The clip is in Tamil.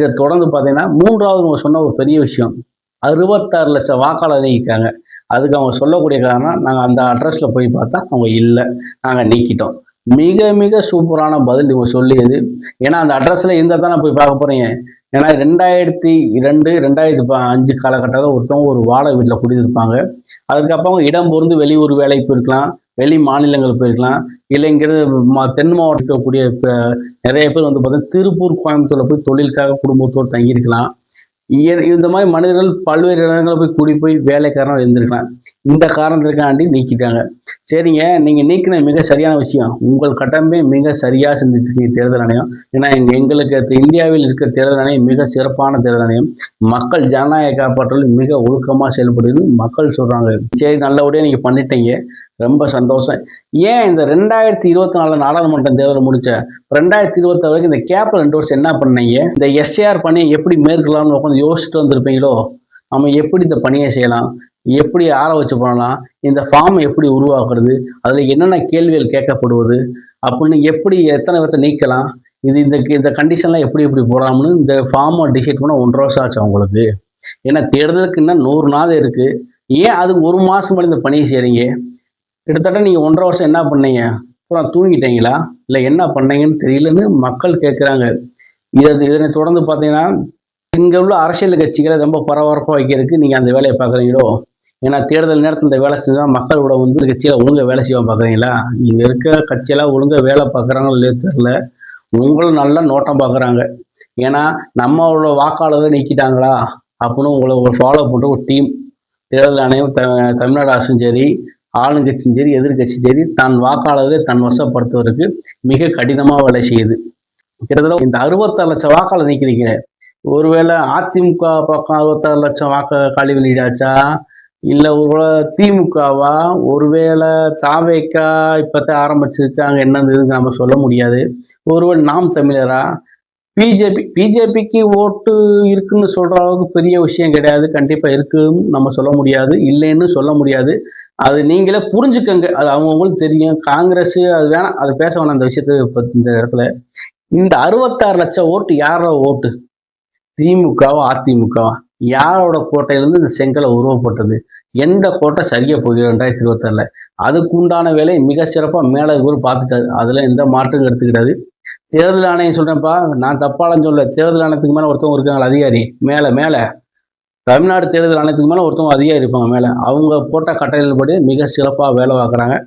இதை தொடர்ந்து பார்த்தீங்கன்னா மூன்றாவது அவங்க சொன்ன ஒரு பெரிய விஷயம். அறுபத்தாறு லட்சம் வாக்காளர் நீக்கிட்டாங்க அதுக்கு அவங்க சொல்லக்கூடிய காரணம் நாங்கள் அந்த அட்ரஸில் போய் பார்த்தா அவங்க இல்லை. நாங்கள் நீக்கிட்டோம். மிக மிக சூப்பரான பதில் இவங்க சொல்லியது. ஏன்னா அந்த அட்ரஸில் இருந்தால் தான் போய் பார்க்க போகிறீங்க ஏன்னா ரெண்டாயிரத்தி இரண்டு ரெண்டாயிரத்தி ப- அஞ்சு காலகட்டத்தில் ஒருத்தவங்க ஒரு வாடகை வீட்டில் குடியிருப்பாங்க. அதுக்கப்புறம் இடம் பொருந்து வெளியூர் வேலைக்கு போயிருக்கலாம். வெளி மாநிலங்கள் போயிருக்கலாம். இல்லைங்கிறது மா தென் மாவட்டத்தில் இருக்கக்கூடிய நிறைய பேர் வந்து பார்த்தீங்கன்னா திருப்பூர் கோயம்புத்தூரில் போய் தொழிலுக்காக குடும்பத்தோடு தங்கியிருக்கலாம். இந்த மாதிரி மனிதர்கள் பல்வேறு இடங்களில் போய் கூடி போய் வேலைக்காரனாக இருந்திருக்கலாம். இந்த காரணத்துக்காண்டி நீக்கிட்டாங்க. சரிங்க நீங்கள் நீக்கின மிக சரியான விஷயம். உங்கள் கட்டமே மிக சரியாக சிந்திச்சிருக்கீங்க தேர்தல் ஆணையம். ஏன்னா எங்களுக்கு இந்தியாவில் இருக்கிற தேர்தல் ஆணையம் மிக சிறப்பான தேர்தல் ஆணையம். மக்கள் ஜனநாயக காப்பாற்றல் மிக ஒழுக்கமாக செயல்படுது மக்கள் சொல்கிறாங்க சரி நல்லபடியாக நீங்கள் பண்ணிட்டீங்க. ரொம்ப சந்தோஷம். ஏன் இந்த ரெண்டாயிரத்தி இருபத்தி நாலு நாடாளுமன்ற தேர்தல் முடிச்ச ரெண்டாயிரத்தி இருபத்தி வரைக்கும் இந்த கேப்ல ரெண்டு வருஷம் என்ன பண்ணீங்க? இந்த எஸ்ஏஆர் பணியை எப்படி மேற்கொள்ளலாம்னு உட்காந்து யோசிச்சுட்டு வந்திருப்பீங்களோ? நம்ம எப்படி இந்த பணியை செய்யலாம்? எப்படி ஆற வச்சு பண்ணலாம்? இந்த ஃபார்மை எப்படி உருவாக்குறது? அதில் என்னென்ன கேள்விகள் கேட்கப்படுவது? அப்படின்னு எப்படி எத்தனை பேர்த்த நீக்கலாம்? இது இந்த இந்த கண்டிஷன்லாம் எப்படி எப்படி போடலாம்னு இந்த ஃபார்மை டிசைட் பண்ண ஒன்றரை வருஷம் ஆச்சு அவங்களுக்கு. ஏன்னா தேர்தலுக்கு இன்னும் நூறு நாள் இருக்குது ஏன் அதுக்கு ஒரு மாதம் முன்னாடி இந்த பணியை செய்கிறீங்க கிட்டத்தட்ட நீங்கள் ஒன்றரை வருஷம் என்ன பண்ணீங்க? அப்புறம் தூங்கிட்டீங்களா? இல்லை என்ன பண்ணீங்கன்னு தெரியலன்னு மக்கள் கேட்குறாங்க இதை இதனை தொடர்ந்து பார்த்தீங்கன்னா இங்கே உள்ள அரசியல் கட்சிகளை ரொம்ப பரபரப்பாக வைக்கிறதுக்கு நீங்கள் அந்த வேலையை பார்க்குறீங்களோ ஏன்னா தேர்தல் நேரத்தில் இந்த வேலை செஞ்சால் மக்களோட வந்து கட்சியில் ஒழுங்காக வேலை செய்வோம் பார்க்குறீங்களா இங்கே இருக்க கட்சியெல்லாம் ஒழுங்காக வேலை பார்க்குறாங்களோ இல்லையோ தெரில உங்களும் நல்லா நோட்டம் பார்க்குறாங்க ஏன்னா நம்மளோட வாக்காளரை நீக்கிட்டாங்களா? அப்படின்னு உங்களை ஃபாலோ பண்ணுற ஒரு டீம் தேர்தல் ஆணையம் த தமிழ்நாடு அரசும் சரி ஆளுங்கட்சியும் சரி எதிர்கட்சியும் சரி தன் வாக்காளரை தன் வசப்படுத்துவதற்கு மிக கடினமாக வேலை செய்யுது. கிட்டத்தட்ட இந்த அறுபத்தாறு லட்சம் வாக்காளர் நீக்கிறீங்க ஒருவேளை அதிமுக பக்கம் அறுபத்தாறு லட்சம் வாக்கு காலி வெளியிடாச்சா இல்லை ஒருவேளை திமுகவா? ஒருவேளை தாவேக்கா இப்போத்தான் ஆரம்பிச்சிருக்காங்க என்னது நம்ம சொல்ல முடியாது. ஒருவேளை நாம் தமிழரா? பிஜேபி பிஜேபிக்கு ஓட்டு இருக்குன்னு சொல்கிற அளவுக்கு பெரிய விஷயம் கிடையாது. கண்டிப்பாக இருக்குன்னு நம்ம சொல்ல முடியாது. இல்லைன்னு சொல்ல முடியாது. அது நீங்களே புரிஞ்சுக்கங்க. அது அவங்கவுங்களுக்கு தெரியும். காங்கிரஸ் அது வேணாம். அது பேச வேணாம் அந்த விஷயத்த இப்போ இந்த இடத்துல. இந்த அறுபத்தாறு லட்சம் ஓட்டு யாரோட ஓட்டு? திமுகவா அதிமுகவா? யாரோட கோட்டையிலேருந்து இந்த செங்கலை உருவப்பட்டது? எந்த கோட்டை சரியாக போகிறது ரெண்டாயிரத்தி இருபத்தாறில்? அதுக்கு உண்டான வேலையை மிக சிறப்பாக மேலே கூட பார்த்துட்டாரு. அதில் எந்த மாற்றம் கருத்து கிடையாது தேர்தல் ஆணையம் சொல்கிறேன்ப்பா நான் தப்பாலாம் சொல்ல தேர்தல் ஆணையத்துக்கு மேலே ஒருத்தவங்க இருக்காங்களா அதிகாரி. மேலே மேலே. தமிழ்நாடு தேர்தல் ஆணையத்துக்கு மேலே ஒருத்தவங்க அதிகாரி இருப்பாங்க மேலே. அவங்க போட்ட கட்டளைப்படி மிக சிறப்பாக வேலை பார்க்குறாங்க.